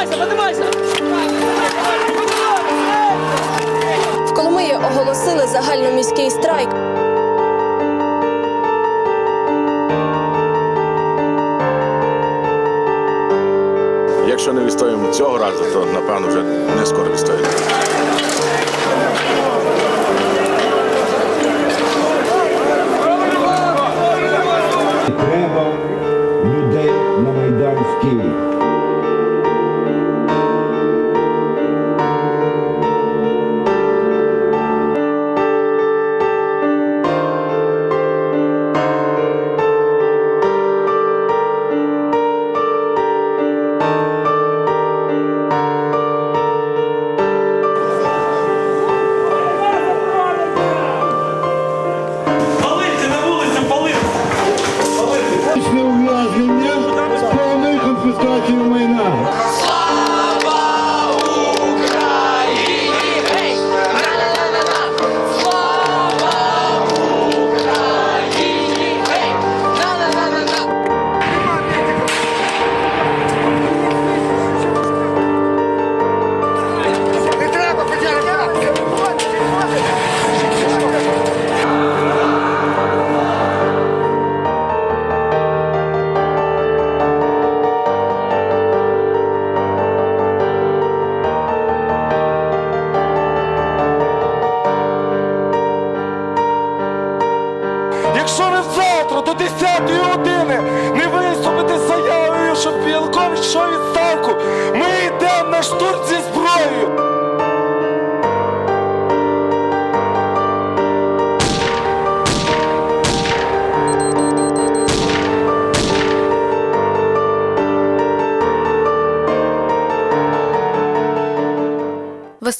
Поднимайся, поднимайся! В Коломиї оголосили загальноміський страйк. Якщо не відстоїмо цього разу, то напевно вже не скоро відстоїмо. Треба людей на Майдан в Київ.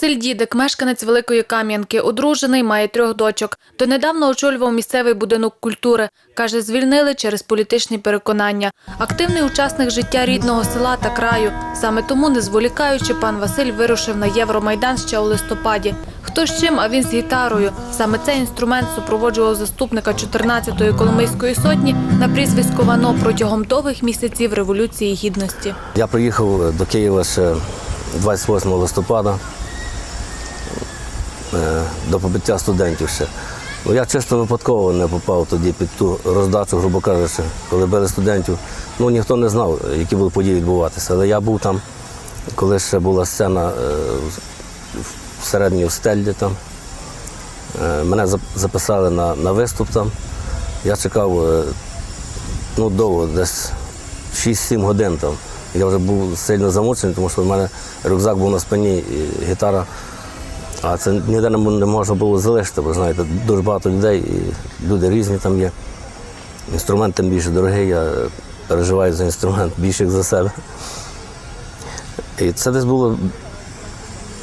Василь Дідик, мешканець Великої Кам'янки, одружений, має трьох дочок. Донедавна очолював місцевий будинок культури. Каже, звільнили через політичні переконання. Активний учасник життя рідного села та краю. Саме тому, не зволікаючи, пан Василь вирушив на Євромайдан ще у листопаді. Хто з чим, а він з гітарою. Саме цей інструмент супроводжував заступника 14-ї Коломийської сотні на прізвисько Вано протягом довгих місяців Революції Гідності. Я приїхав до Києва ще 28 листопада до побиття студентів ще. Ну, я чисто випадково не попав тоді під ту роздачу, грубо кажучи, коли били студентів. Ну, ніхто не знав, які будуть події відбуватися. Але я був там, коли ще була сцена е, в стеллі там. Е, Мене записали на, на виступ там. Я чекав е, ну, довго, десь 6-7 годин там. Я вже був сильно замучений, тому що в мене рюкзак був на спині, і гітара, а це ніде не можна було залишити, бо знаєте, дуже багато людей, і люди різні там є. Інструмент тим більше дорогий, я переживаю за інструмент більше як за себе. І це десь було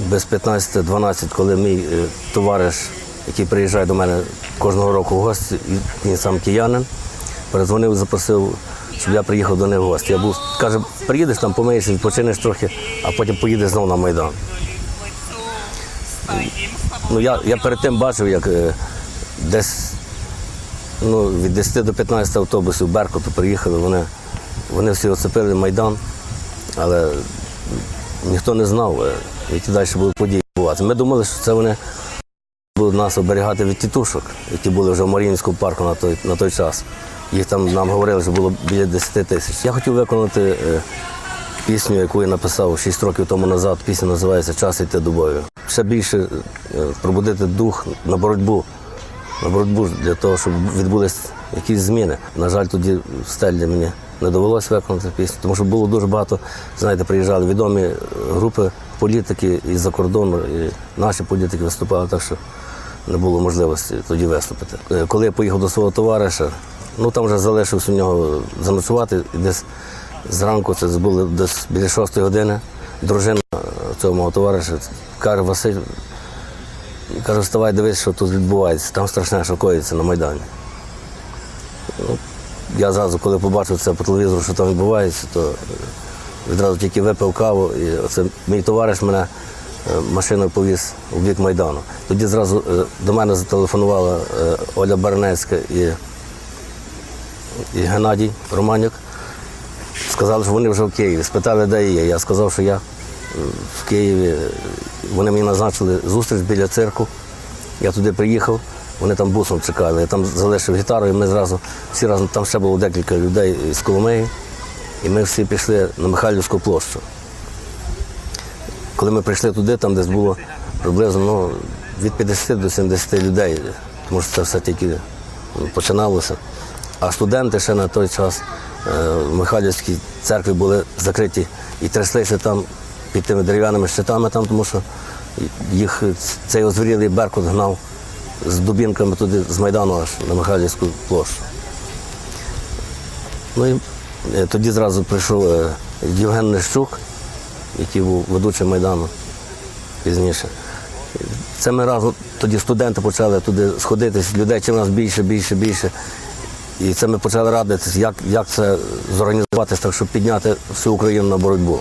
без 15-12, коли мій е, товариш, який приїжджає до мене кожного року в гості, він сам киянин, передзвонив, запросив, щоб я приїхав до них в гості. Я був, каже, приїдеш там, помиєшся, відпочинеш трохи, а потім поїдеш знову на Майдан. Ну, я, я перед тим бачив, як е, десь ну, від 10 до 15 автобусів Беркуту приїхали, вони, вони всі оцепили Майдан, але ніхто не знав, е, які далі будуть події відбуватися. Ми думали, що це вони будуть нас оберігати від тітушок, які були вже в Маріїнському парку на той, на той час. Їх там нам говорили, що було біля 10 тисяч. Я хотів виконати е, пісню, яку я написав 6 років тому назад. Пісня називається Час йти до бою. Ще більше е, пробудити дух на боротьбу, на боротьбу для того, щоб відбулись якісь зміни. На жаль, тоді в стелі мені не довелося виконати пісню, тому що було дуже багато, знаєте, приїжджали відомі групи політики із-за кордону, і наші політики виступали, так що не було можливості тоді виступити. Е, Коли я поїхав до свого товариша, ну там вже залишився у нього заночувати, і десь зранку це було десь біля шостої години. Дружина цього мого товариша каже, Василь, каже, вставай, дивись, що тут відбувається. Там страшне, що коїться на Майдані. Ну, я зразу, коли побачив це по телевізору, що там відбувається, то відразу тільки випив каву, і оце мій товариш мене е, машиною повіз у бік Майдану. Тоді зразу е, до мене зателефонувала е, Оля Барнецька і, і Геннадій Романюк. Сказали, що вони вже в Києві. Спитали, де я. Я сказав, що я в Києві. Вони мені назначили зустріч біля цирку. Я туди приїхав, вони там бусом чекали. Я там залишив гітару, і ми зразу всі разом, там ще було декілька людей з Коломиї, і ми всі пішли на Михайлівську площу. Коли ми прийшли туди, там десь було приблизно ну, від 50 до 70 людей, тому що це все тільки починалося. А студенти ще на той час в Михайлівській церкві були закриті і тряслися там під тими дерев'яними щитами, там, тому що їх цей озвірілий беркут гнав з дубінками туди з Майдану аж на Михайлівську площу. Ну і е, тоді зразу прийшов е, Євген Нещук, який був ведучим Майдану пізніше. Це ми разом тоді студенти почали туди сходитись, людей чим нас більше, більше, більше. І це ми почали радитися, як, як це зорганізувати так, щоб підняти всю Україну на боротьбу.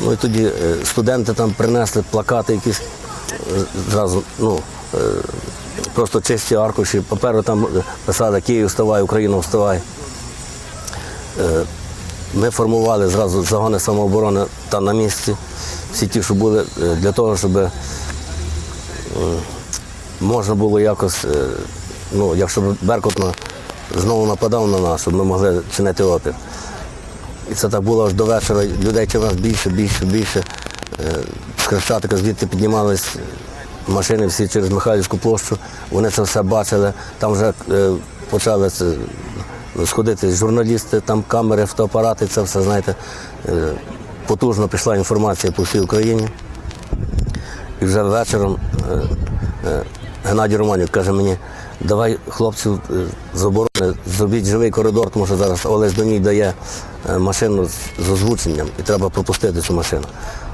Ну і тоді е, студенти там принесли плакати якісь е, зразу, ну, е, просто чисті аркуші, паперу там писали Київ вставай, Україна вставай. Ми формували зразу загони самооборони там на місці, всі ті, що були, для того, щоб можна було якось, ну, якщо б Беркут знову нападав на нас, щоб ми могли чинити опір. І це так було аж до вечора. Людей чим нас більше, більше, більше. Е, З Хрещатика звідти піднімались машини всі через Михайлівську площу. Вони це все бачили. Там вже е, почали ну, сходити журналісти, там камери, фотоапарати, це все, знаєте, е, потужно пішла інформація по всій Україні. І вже вечором е, е, Геннадій Романів каже мені, давай хлопців е, з оборони, зробіть живий коридор, тому що зараз Олесь Доній дає е, машину з, озвученням і треба пропустити цю машину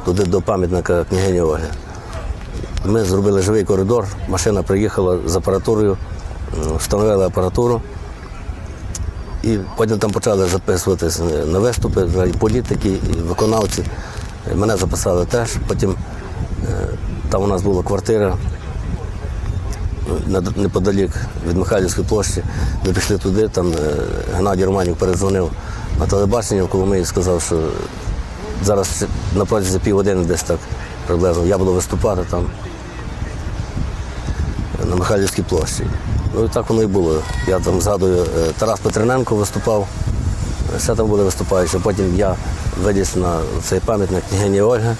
туди до пам'ятника княгині Ольги. Ми зробили живий коридор, машина приїхала з апаратурою, встановили апаратуру. І потім там почали записуватись на виступи, і політики, і виконавці. Мене записали теж. Потім е, там у нас була квартира неподалік від Михайлівської площі. Ми пішли туди, там е, Геннадій Романів передзвонив на телебачення в Коломиї сказав, що зараз на протязі півгодини десь так приблизно я буду виступати там на Михайлівській площі. Ну і так воно і було. Я там згадую, е, Тарас Петрененко виступав, е, ще там були виступаючі. Потім я виліз на цей пам'ятник княгині Ольги.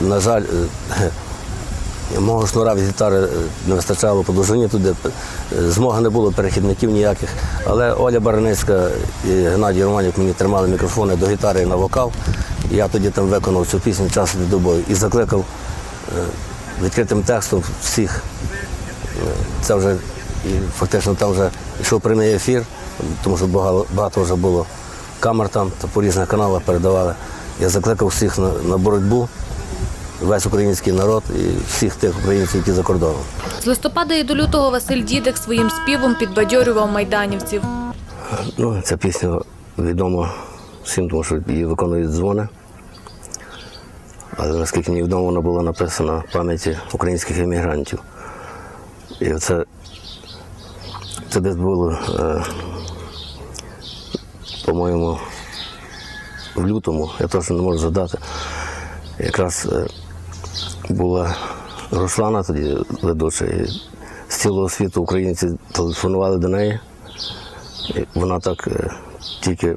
На жаль, е, мого шнура від гітари е, не вистачало по довжині туди. Е, Змоги не було перехідників ніяких. Але Оля Бараницька і Геннадій Романів мені тримали мікрофони до гітари і на вокал. Я тоді там виконав цю пісню час від добою і закликав е, відкритим текстом всіх це вже і фактично там вже йшов прямий ефір, тому що багато вже було камер там, то по різних каналах передавали. Я закликав всіх на, на боротьбу, весь український народ і всіх тих українців, які за кордоном. З листопада і до лютого Василь Дідик своїм співом підбадьорював майданівців. Ну, ця пісня відома всім, тому що її виконують дзвони. Але наскільки мені відомо, вона була написана в пам'яті українських емігрантів. І це, це десь було, е, по-моєму, в лютому, я точно не можу згадати. Якраз е, була Руслана тоді ведуча, з цілого світу українці телефонували до неї. І Вона так е, тільки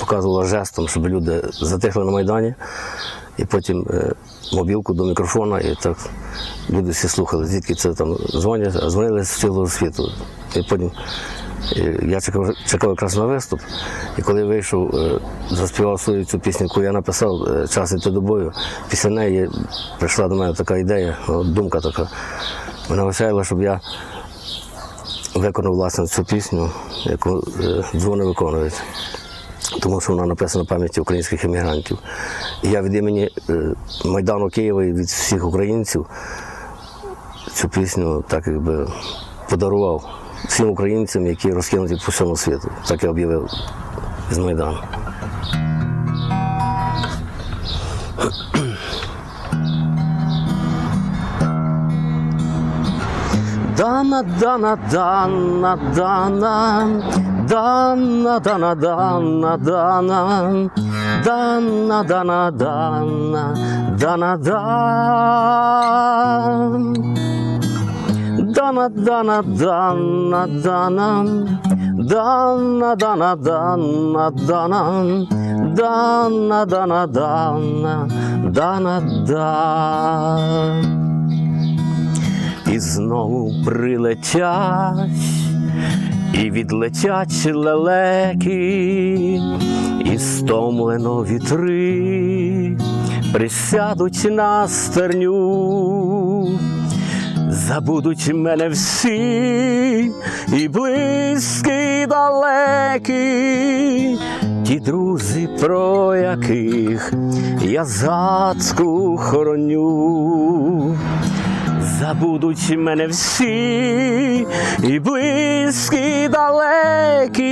показувала жестом, щоб люди затихли на Майдані, і потім е, мобілку до мікрофона, і так люди всі слухали, звідки це там дзвонять, а дзвонили з цілого світу. І потім я чекав, чекав якраз на виступ, і коли вийшов, е, заспівав свою цю пісню, яку я написав е, час іти до бою, після неї прийшла до мене така ідея, думка така. Вона осяяла, щоб я виконав власне цю пісню, яку е, дзвони виконують, тому що вона написана в пам'яті українських емігрантів. І я від імені Майдану Києва і від всіх українців цю пісню так якби подарував всім українцям, які розкинуті по всьому світу. Так я об'явив з Майдану. Дана, дана, дана, дана, Дана, дана, дана, дана, дана, дана, дана, дана, дан. Дана, дана, дана, дана, дана, дана, дана, дана, дана, дана, дана, дана, дан. І знову прилетять, і відлетять лелеки, і стомлено вітри, присядуть на стерню. Забудуть мене всі, і близькі, і далекі, ті друзі, про яких я згадку хороню. Забудуть мене всі, і близькі, і далекі,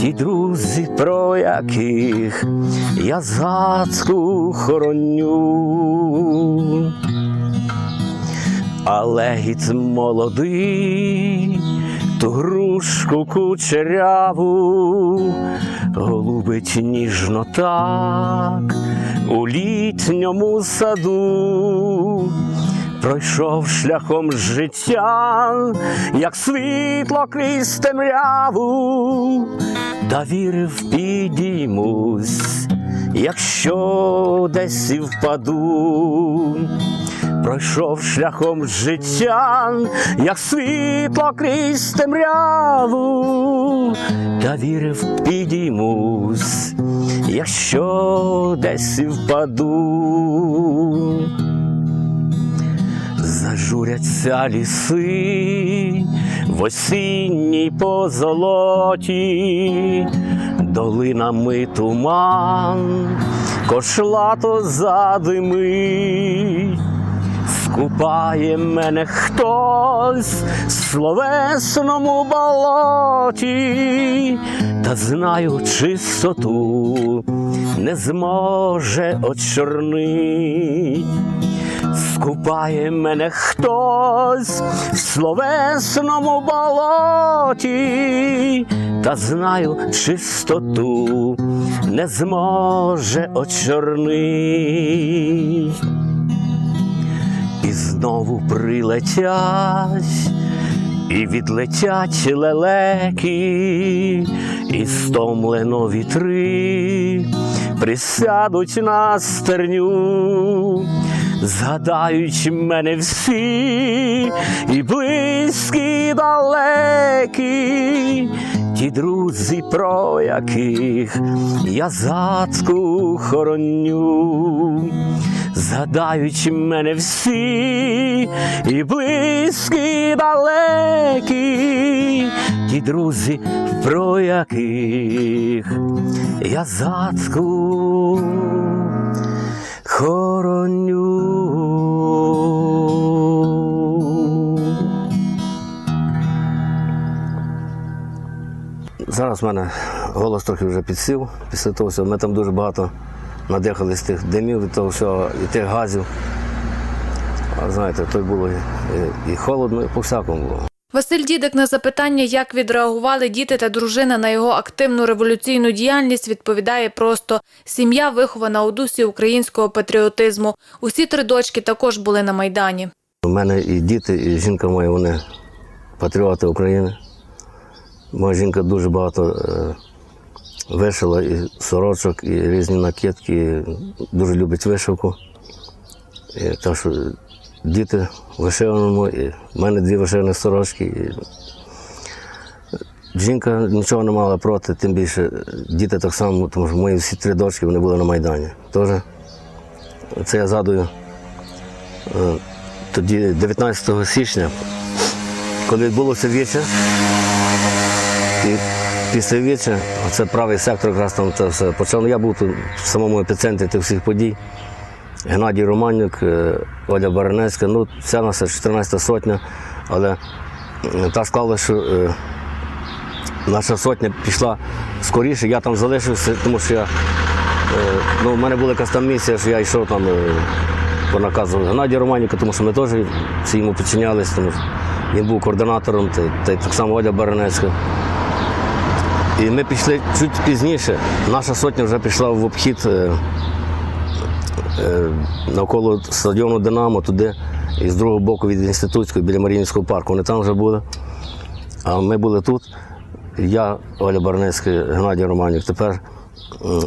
ті друзі, про яких я згадку хороню. Але гіт молодий, ту грушку кучеряву, голубить ніжно так у літньому саду. Пройшов шляхом життя, як світло крізь темряву, та вірив, підіймусь, якщо десь і впаду пройшов шляхом життя, як світло крізь темряву, та вірив, підіймусь, якщо десь і впаду. Зажуряться ліси в осінній позолоті, долинами туман, кошлато задимить. Скупає мене хтось в словесному болоті, та знаю чистоту не зможе очорнить. Скупає мене хтось в словесному болоті, та знаю чистоту не зможе очорнить. І знову прилетять, і відлетять лелеки, і стомлено вітри, присядуть на стерню, згадають мене всі, і близькі, і далекі, ті друзі, про яких я згадку хороню. Згадають мене всі, і близькі, і далекі, ті друзі, про яких я згадку хороню. Зараз в мене голос трохи вже підсів після того всього. Ми там дуже багато надихались тих димів від того всього, і тих газів. А знаєте, то й було і, і, і холодно, і по-всякому було. Василь Дідик на запитання, як відреагували діти та дружина на його активну революційну діяльність, відповідає просто: сім'я вихована у дусі українського патріотизму. Усі три дочки також були на майдані. У мене і діти, і жінка моя, вони патріоти України. Моя жінка дуже багато е, вишила і сорочок, і різні накидки, дуже любить вишивку. І, так що діти вишиваному, і в мене дві вишивані сорочки. І... Жінка нічого не мала проти, тим більше діти так само, тому що мої всі три дочки вони були на Майдані. Теж це я згадую. е, Тоді 19 січня, коли відбулося віче, і після віче, це правий сектор, якраз там це все почав. Ну, Я був тут в самому епіцентрі тих всіх подій. Геннадій Романюк, е, Оля Баранецька, ну, вся наша 14 сотня, але так склалося, що е, наша сотня пішла скоріше, я там залишився, тому що я, е, ну, в мене була якась там місія, що я йшов там по наказу Геннадія Романюка, тому що ми теж всі йому підчинялися, тому що він був координатором, та, та так само Оля Баранецька. І ми пішли чуть пізніше. Наша сотня вже пішла в обхід е, е, навколо стадіону Динамо, туди, і з другого боку від інститутської, біля Маріїнського парку. Вони там вже були. А ми були тут. Я, Оля Барнецька, Геннадій Романюк. Тепер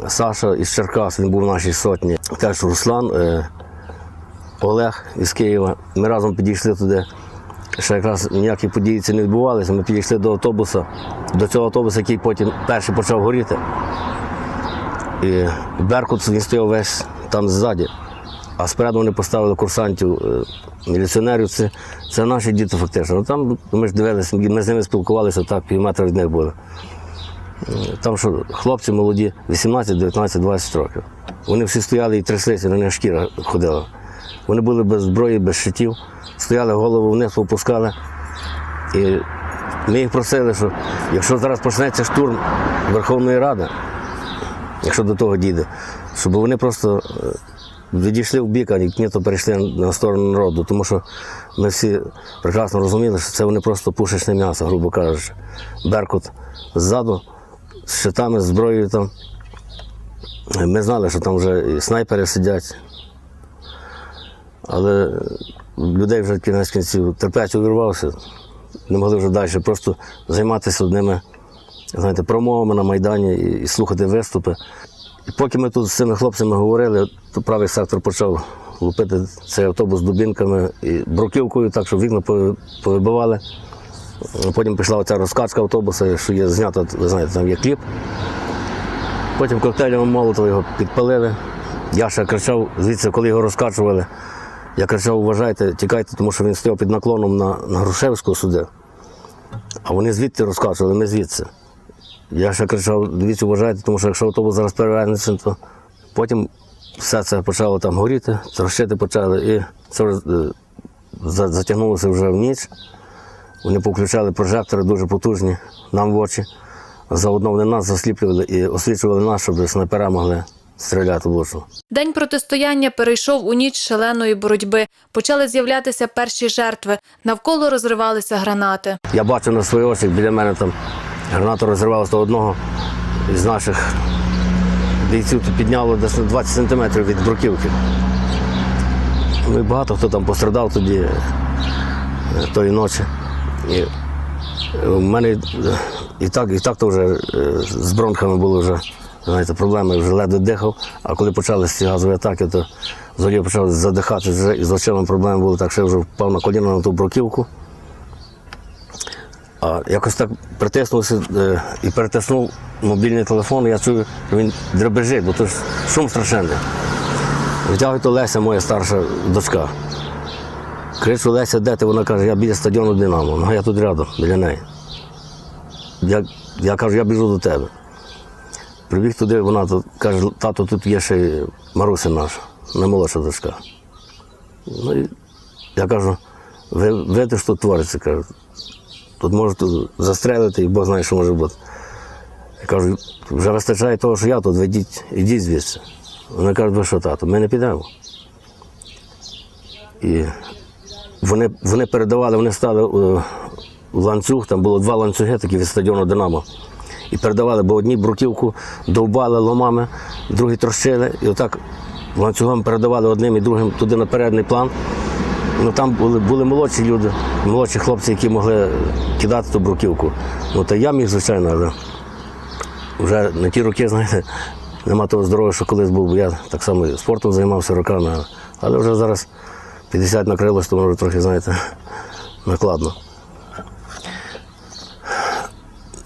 Саша із Черкас, він був в нашій сотні. Теж Руслан, е, Олег із Києва. Ми разом підійшли туди. Ще якраз ніякі події ці не відбувалися. Ми підійшли до автобуса, до цього автобуса, який потім перший почав горіти. І Беркут він стояв весь там ззаді. А спереду вони поставили курсантів, е, міліціонерів. Це, це наші діти фактично. Ну, там ми ж дивилися, ми з ними спілкувалися, так, пів метра від них були. Е, Там що хлопці молоді, 18, 19, 20 років. Вони всі стояли і тряслися, на них шкіра ходила. Вони були без зброї, без щитів, стояли, голову вниз опускали. І ми їх просили, що якщо зараз почнеться штурм Верховної Ради, якщо до того дійде, щоб вони просто е, відійшли в бік, а ні, то перейшли на сторону народу. Тому що ми всі прекрасно розуміли, що це вони просто пушечне м'ясо, грубо кажучи. Беркут ззаду, з щитами, з зброєю там. Ми знали, що там вже і снайпери сидять. Але людей вже кінець кінців терпець увірвався, не могли вже далі просто займатися одними знаєте, промовами на Майдані і, і слухати виступи. І поки ми тут з цими хлопцями говорили, то правий сектор почав лупити цей автобус дубінками і бруківкою, так що вікна повибивали. Потім пішла оця розкачка автобуса, що є знято, ви знаєте, там є кліп. Потім коктейлем молотова його підпалили. Я ще кричав, звідси, коли його розкачували, я кричав, вважайте, тікайте, тому що він стояв під наклоном на, на Грушевського суди. А вони звідти розкачували, ми звідси. Я ще кричав, дивіться, вважайте, тому що якщо автобус зараз перевернеться, то потім все це почало там горіти, трощити почали, і це е, затягнулося вже в ніч. Вони повключали прожектори дуже потужні нам в очі. Заодно вони нас засліплювали і освічували нас, щоб снайпера могли стріляти в очі. День протистояння перейшов у ніч шаленої боротьби. Почали з'являтися перші жертви. Навколо розривалися гранати. Я бачу на свої очі, біля мене там гранату розірвалося до одного із наших бійців тут підняло десь на 20 сантиметрів від бруківки. Ну і багато хто там пострадав тоді е, тої ночі. І в мене е, і так, і так то вже е, з бронхами були вже знаєте, проблеми, вже ледве дихав. А коли почалися ці газові атаки, то взагалі почав вже і з очима проблеми були, так що я вже впав на коліна на ту бруківку. А якось так притиснувся е, і перетиснув мобільний телефон, і я чую, що він дребежить, бо то ж шум страшенний. Витягує то Леся, моя старша дочка. Кричу, Леся, де ти? Вона каже, я біля стадіону Динамо. Ну, а я тут рядом, біля неї. Я, я кажу, я біжу до тебе. Прибіг туди, вона тут каже, тато, тут є ще Маруся наша, наймолодша дочка. Ну, і я кажу, ви, видите, що тут твориться? Кажу, Тут можуть застрелити, і Бог знає, що може бути. Я кажу, вже вистачає того, що я тут, ведіть, ідіть звідси. Вони кажуть, ви що, тато, ми не підемо. І вони, вони передавали, вони стали е, в ланцюг, там було два ланцюги такі від стадіону Динамо. І передавали, бо одні бруківку довбали ломами, другі трощили. І отак ланцюгом передавали одним і другим туди на передній план. Ну там були, були молодші люди, молодші хлопці, які могли кидати ту бруківку. Ну та я міг, звичайно, але вже на ті роки, знаєте, нема того здоров'я, що колись був, бо я так само спортом займався роками, але вже зараз 50 накрилось, то може трохи, знаєте, накладно.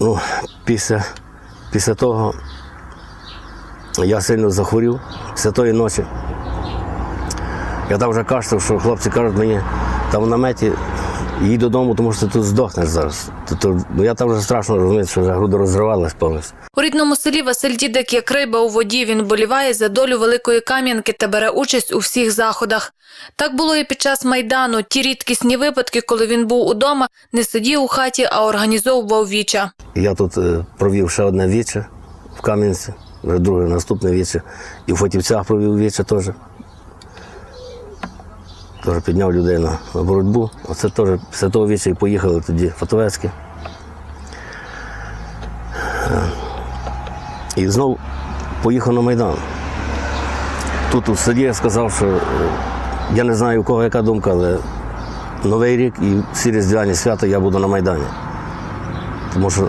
Ну, після, після того я сильно захворів після тої ночі. Я там вже кашляв, що хлопці кажуть мені, там в наметі їдь додому, тому що ти тут здохнеш зараз. То, то, ну, я там вже страшно розумію, що вже груди розривалась повністю. У рідному селі Василь Дідик як риба у воді. Він боліває за долю Великої Кам'янки та бере участь у всіх заходах. Так було і під час Майдану. Ті рідкісні випадки, коли він був удома, не сидів у хаті, а організовував віча. Я тут е, провів ще одне віче в Кам'янці, вже друге наступне віче. І в Фотівцях провів віче теж. Теж підняв людей на, боротьбу. Оце теж після того віча і поїхали тоді в Е, І знову поїхав на Майдан. Тут у суді я сказав, що е, я не знаю, у кого яка думка, але Новий рік і всі різдвяні свята я буду на Майдані. Тому що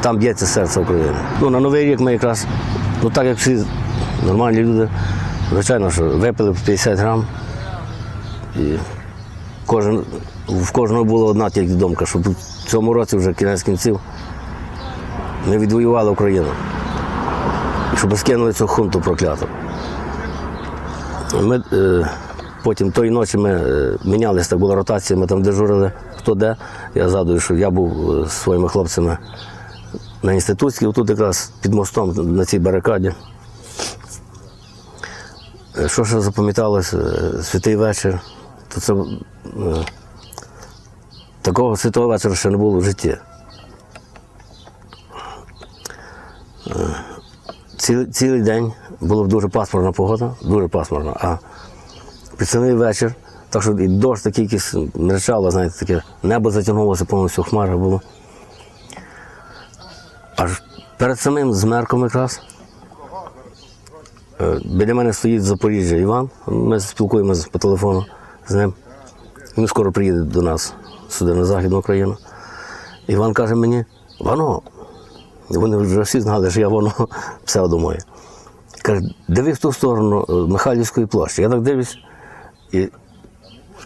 там б'ється серце України. Ну, на Новий рік ми якраз, ну так як всі нормальні люди, звичайно, що випили по 50 грам. І кожен, в кожного була одна тільки думка, щоб в цьому році вже кінець кінців ми відвоювали Україну. Щоб скинули цю хунту прокляту. Ми, е, потім тої ночі ми е, мінялися, так була ротація, ми там дежурили хто де. Я згадую, що я був е, з своїми хлопцями на інститутській, тут якраз під мостом на цій барикаді. Е, Що ще запам'яталось, е, святий вечір, то це е, такого святого вечора ще не було в житті. Е, Цілий, цілий день була дуже пасмурна погода, дуже пасмурна. А під самий вечір, так що і дощ такий якийсь мречало, знаєте, таке небо затягнулося, повністю хмара було. Аж перед самим змерком якраз. е, Біля мене стоїть Запоріжжя Іван. Ми спілкуємося по телефону з ним. Він скоро приїде до нас сюди, на Західну Україну. Іван каже мені, Вано, вони вже всі знали, що я воно псевдо моє. Каже, дивись в ту сторону е, Михайлівської площі. Я так дивлюсь, і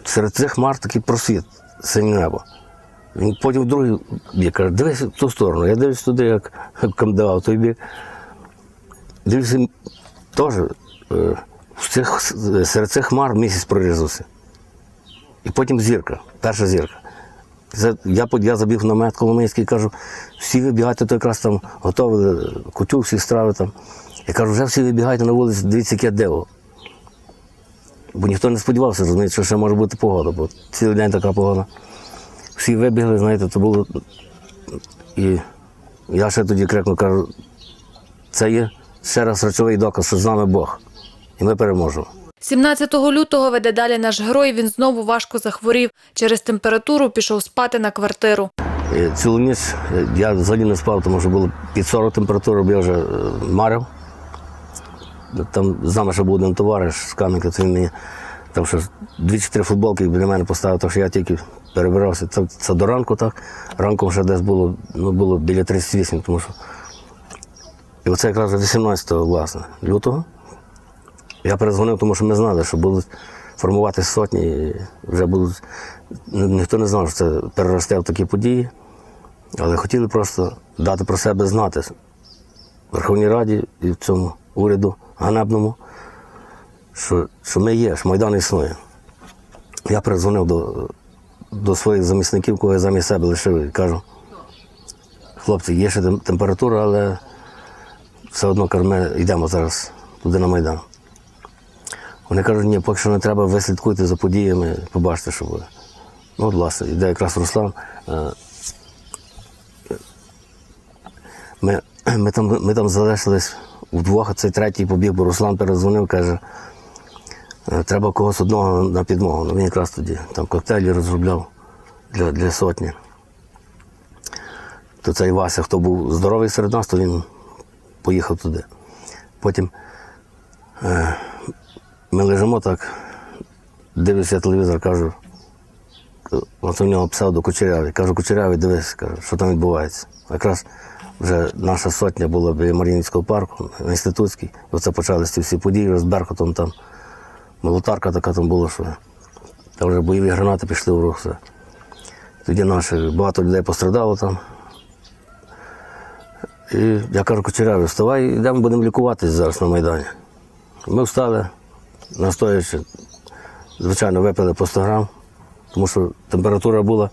серед цих хмар такий просвіт, синє небо. Він потім в другий бік каже, дивись в ту сторону. Я дивлюсь туди, як камдавав той бік. Дивлюся, теж е, серед цих хмар місяць прорізався. І потім зірка, перша зірка. Це, я, я забіг в намет Коломийський, кажу, всі вибігайте, то якраз там готували кутю, всі страви там. Я кажу, вже всі вибігайте на вулицю, дивіться, яке диво. Бо ніхто не сподівався, розумієте, що ще може бути погода, бо цілий день така погода. Всі вибігли, знаєте, то було. І я ще тоді крикнув, кажу, це є ще раз речовий доказ, що з нами Бог. І ми переможемо. 17 лютого веде далі наш герой. Він знову важко захворів. Через температуру пішов спати на квартиру. Цілу ніч е, я взагалі не спав, тому що було під 40 температура, я вже е, марив. Там з нами ще був один товариш з Кам'янки, це він мені там ще дві-чотири футболки біля мене поставив, тому що я тільки перебирався. Це, це до ранку так. Ранком ще десь було, ну, було біля 38, тому що. І оце якраз 18 власне, лютого. Я перезвонив, тому що ми знали, що будуть формуватися сотні, і вже будуть. ні- Ніхто не знав, що це переросте в такі події, але хотіли просто дати про себе знати Верховній Раді і в цьому уряду ганебному, що, що ми є, що Майдан існує. Я перезвонив до, до своїх замісників, кого я замість себе лишив, і кажу, хлопці, є ще температура, але все одно кажу, ми йдемо зараз туди на Майдан. Вони кажуть, ні, поки що не треба, ви слідкуйте за подіями, побачите, що буде. Ну, от, власне, йде якраз Руслан. Е, Ми, ми, там, ми там залишились вдвох, цей третій побіг, бо Руслан перезвонив, каже, «Е, треба когось одного на підмогу. Ну, він якраз тоді там коктейлі розробляв для, для сотні. То цей Вася, хто був здоровий серед нас, то він поїхав туди. Потім е, ми лежимо так, дивлюся телевізор, кажу, от у нього псевдо кучерявий. Кажу, кучерявий, дивись, кажу, що там відбувається. Якраз вже наша сотня була біля Мар'їнського парку, на інститутській. І оце почалися всі події з Беркутом там. Молотарка така там була, що там вже бойові гранати пішли в рух. Все. Тоді наші багато людей пострадало там. І я кажу, кучерявий, вставай, йдемо, будемо лікуватись зараз на Майдані. Ми встали, настоячи, звичайно, випили по 100 грам, тому що температура була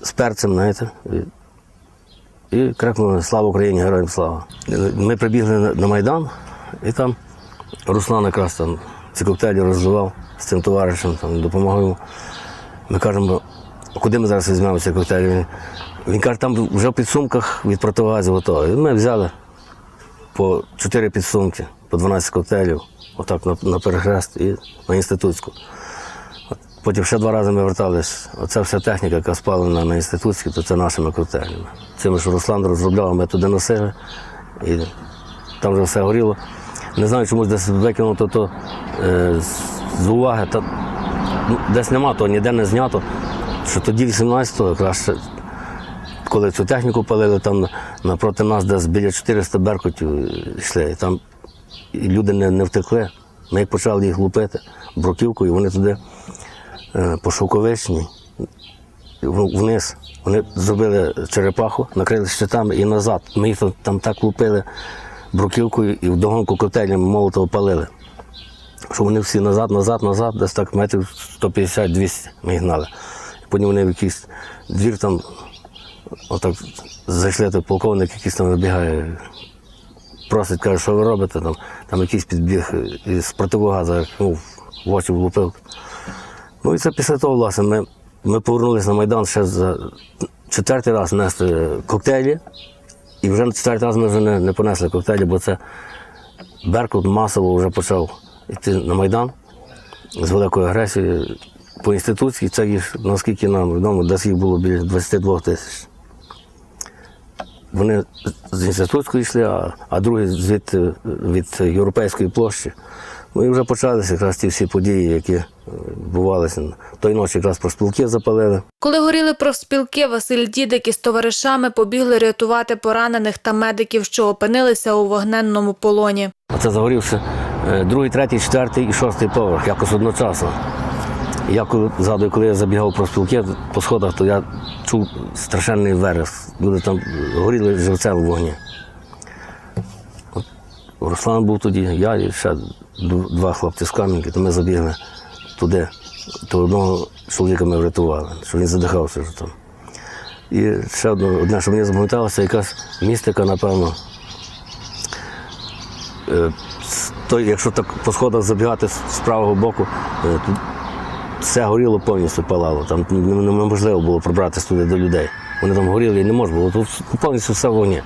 з перцем, знаєте. І, крикнули Слава Україні, героям слава. Ми прибігли на- Майдан, і там Руслан якраз там ці коктейлі розливав з цим товаришем, там, допомагав йому. Ми кажемо, куди ми зараз візьмемо ці коктейлі? Він, каже, там вже в підсумках від противогазу готові. Ми взяли по 4 підсумки, по 12 коктейлів, отак на, на перехрест і на інститутську. От Потім ще два рази ми вертались. Оця вся техніка, яка спалена на інститутській, то це нашими коктейлями. Цими, що Руслан розробляв, ми туди носили І там вже все горіло. Не знаю, чомусь десь викинуто то е, з- уваги. Та, ну, десь нема того, ніде не знято. Що тоді 18-го якраз коли цю техніку палили, там напроти нас десь біля 400 беркутів йшли. Там люди не, не втекли. Ми як почали їх лупити бруківкою, вони туди е, по Шовковичній вниз. Вони зробили черепаху, накрили щитами і назад. Ми їх там так лупили бруківкою і вдогонку котельнями молотого палили. Що вони всі назад, назад, назад, десь так метрів 150-200 ми їх гнали. Потім вони в якийсь двір там, отак зайшли, той полковник якийсь там вибігає, просить, каже, що ви робите там. Там якийсь підбіг із противогаза, ну, в очі влупив. Ну і це після того, власне, ми, ми повернулися на Майдан ще за четвертий раз нести коктейлі. І вже на четвертий раз ми вже не, не понесли коктейлі, бо це Беркут масово вже почав йти на Майдан з великою агресією по інституції. Це їх, наскільки нам відомо, десь їх було біля 22 тисяч. Вони з інститутської йшли, а, а другі звідти від Європейської площі. Ну і вже почалися якраз ті всі події, які е, відбувалися. Той ночі якраз профспілки запалили. Коли горіли профспілки, Василь Дідик із товаришами побігли рятувати поранених та медиків, що опинилися у вогненному полоні. А це загорівся е, другий, третій, четвертий і шостий поверх, якось одночасно. Я коли згадую, коли я забігав про спілки по сходах, то я чув страшенний верес. Люди там горіли живцем в вогні. От Руслан був тоді, я і ще два хлопці з камінки, то ми забігли туди. То одного чоловіка ми врятували, що він задихався вже там. І ще одне, що мені запам'яталося, якась містика, напевно. Е, той, якщо так по сходах забігати з правого боку, е, все горіло повністю палало. Там неможливо було пробратися туди до людей. Вони там горіли і не можна було. Тут повністю все в вогні.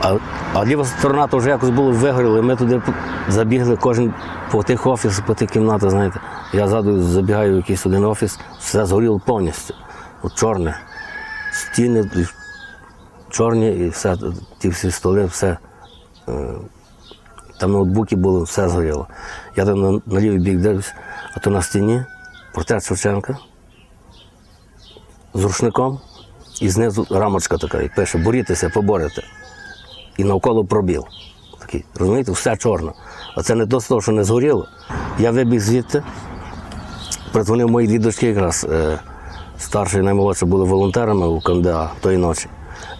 А, а ліва сторона то вже якось було вигоріло, і ми туди забігли кожен по тих офісах, по тих кімнатах, знаєте. Я згадую, забігаю в якийсь один офіс, все згоріло повністю. От чорне. Стіни чорні, і все, ті всі столи, все. е, Там ноутбуки були, все згоріло. Я там на, на лівий бік дивлюсь, а то на стіні портрет Шевченка з рушником, і знизу рамочка така, і пише борітеся, поборете. І навколо пробіл. Такий, розумієте, все чорно. А це не до того, що не згоріло. Я вибіг звідти, придзвонив мої дві якраз. Е, старша і наймолодша були волонтерами у КМДА тої ночі.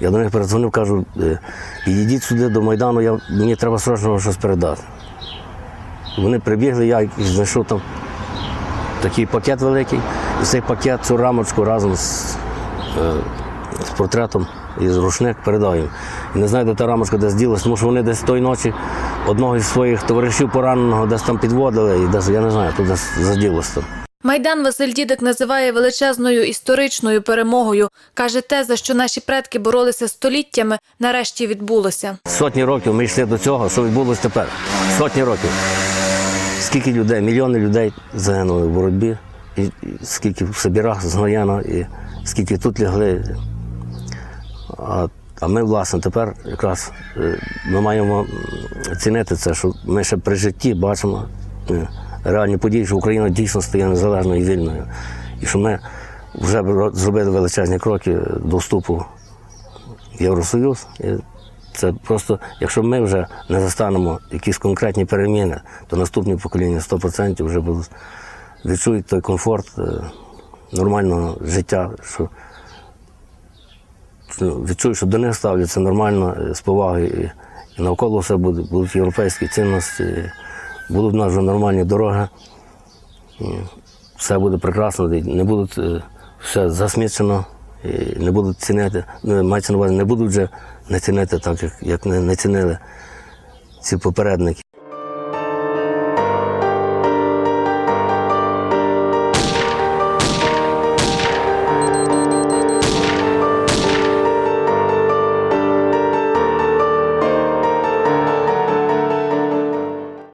Я до них передзвонив, кажу, е, підійдіть сюди до Майдану, я, мені треба срочно щось передати. Вони прибігли, я знайшов там такий пакет великий, і цей пакет, цю рамочку разом з, е, з портретом і з рушник передав їм. І не знаю, де та рамочка десь ділась, тому що вони десь тої ночі одного із своїх товаришів пораненого десь там підводили, і десь, я не знаю, тут десь заділося там. Майдан Василь Дідик називає величезною історичною перемогою. Каже, те, за що наші предки боролися століттями, нарешті відбулося. Сотні років ми йшли до цього, що відбулося тепер. Сотні років. Скільки людей, мільйони людей загинули в боротьбі, і, скільки в Сибірах згноєно, і скільки тут лягли. А, а ми, власне, тепер якраз е, ми маємо цінити це, що ми ще при житті бачимо е, реальні події, що Україна дійсно стає незалежною і вільною. І що ми вже зробили величезні кроки до вступу в Євросоюз. Це просто, якщо ми вже не застанемо якісь конкретні переміни, то наступні покоління 100% вже будуть відчують той комфорт е, нормального життя, що відчують, що до них ставляться нормально, е, з повагою. І, і навколо все буде, будуть європейські цінності, будуть в нас вже нормальні дороги. Все буде прекрасно, не будуть е, все засмічено, не будуть цінити, ну, мається на увазі, не будуть вже не цінити так, як, не, не цінили ці попередники.